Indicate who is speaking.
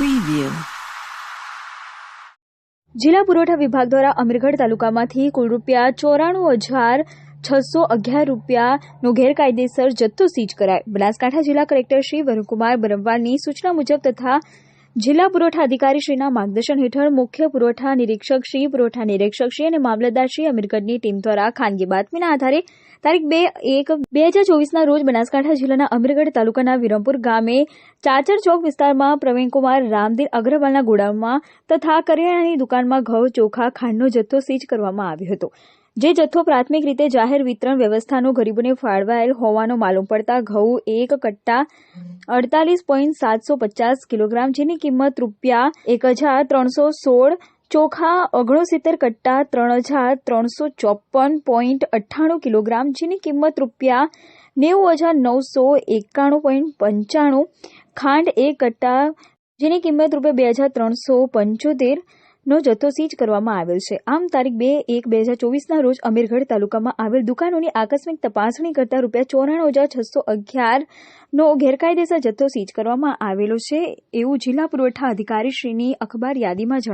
Speaker 1: Preview જિલ્લા પુરવઠા વિભાગ દ્વારા અમીરગઢ તાલુકામાંથી કુલ રૂપિયા ચોરાણું હજાર છસો અગિયાર રૂપિયાનો ગેરકાયદેસર જથ્થો સીજ કરાય. બનાસકાંઠા જિલ્લા કલેક્ટર શ્રી વરુણકુમાર બરમવાની સૂચના મુજબ તથા જિલ્લા પુરવઠા અધિકારી શ્રીના માર્ગદર્શન હેઠળ મુખ્ય પુરવઠા નિરીક્ષક શ્રી, પુરવઠા નિરીક્ષક શ્રી અને મામલતદાર શ્રી અમીરગઢની ટીમ દ્વારા ખાનગી બાતમીના આધારે તારીખ બે એક બે હજાર ચોવીસના રોજ બનાસકાંઠા જિલ્લાના અમીરગઢ તાલુકાના વિરમપુર ગામે ચાચર ચોક વિસ્તારમાં પ્રવીણકુમાર રામદીર અગ્રવાલના ગોડાઉનમાં તથા કરિયાણાની દુકાનમાં ઘઉં, ચોખા, ખાંડનો જથ્થો સીજ કરવામાં આવ્યો હતો. જે જથ્થો પ્રાથમિક રીતે જાહેર વિતરણ વ્યવસ્થાનો ગરીબોને ફાળવાયેલ હોવાનો માલુમ પડતા ઘઉં એક કટ્ટા અડતાલીસ પોઈન્ટ સાતસો પચાસ કિલોગ્રામ જેની કિંમત રૂપિયા એક હજાર ત્રણસો સોળ, ચોખા ઓગણસિત્તેર કટ્ટા ત્રણ હજાર ત્રણસો ચોપન પોઈન્ટ અઠ્ઠાણું કિલોગ્રામ જેની કિંમત રૂપિયા નેવું હજાર નવસો એકાણું પોઈન્ટ પંચાણું, ખાંડ એક કટ્ટા જેની કિંમત રૂપિયા બે હજાર ત્રણસો પંચોતેર નો જથ્થો સીજ કરવામાં આવેલ છે. આમ તારીખ બે એક બે હજાર ચોવીસના રોજ અમીરગઢ તાલુકામાં આવેલ દુકાનોની આકસ્મિક તપાસણી કરતા રૂપિયા ચોરાણું હજાર છસો અગિયારનો ગેરકાયદેસર જથ્થો સીજ કરવામાં આવેલો છે. એવું જિલ્લા પુરવઠા અધિકારીશ્રીની અખબાર યાદીમાં જણાવ્યું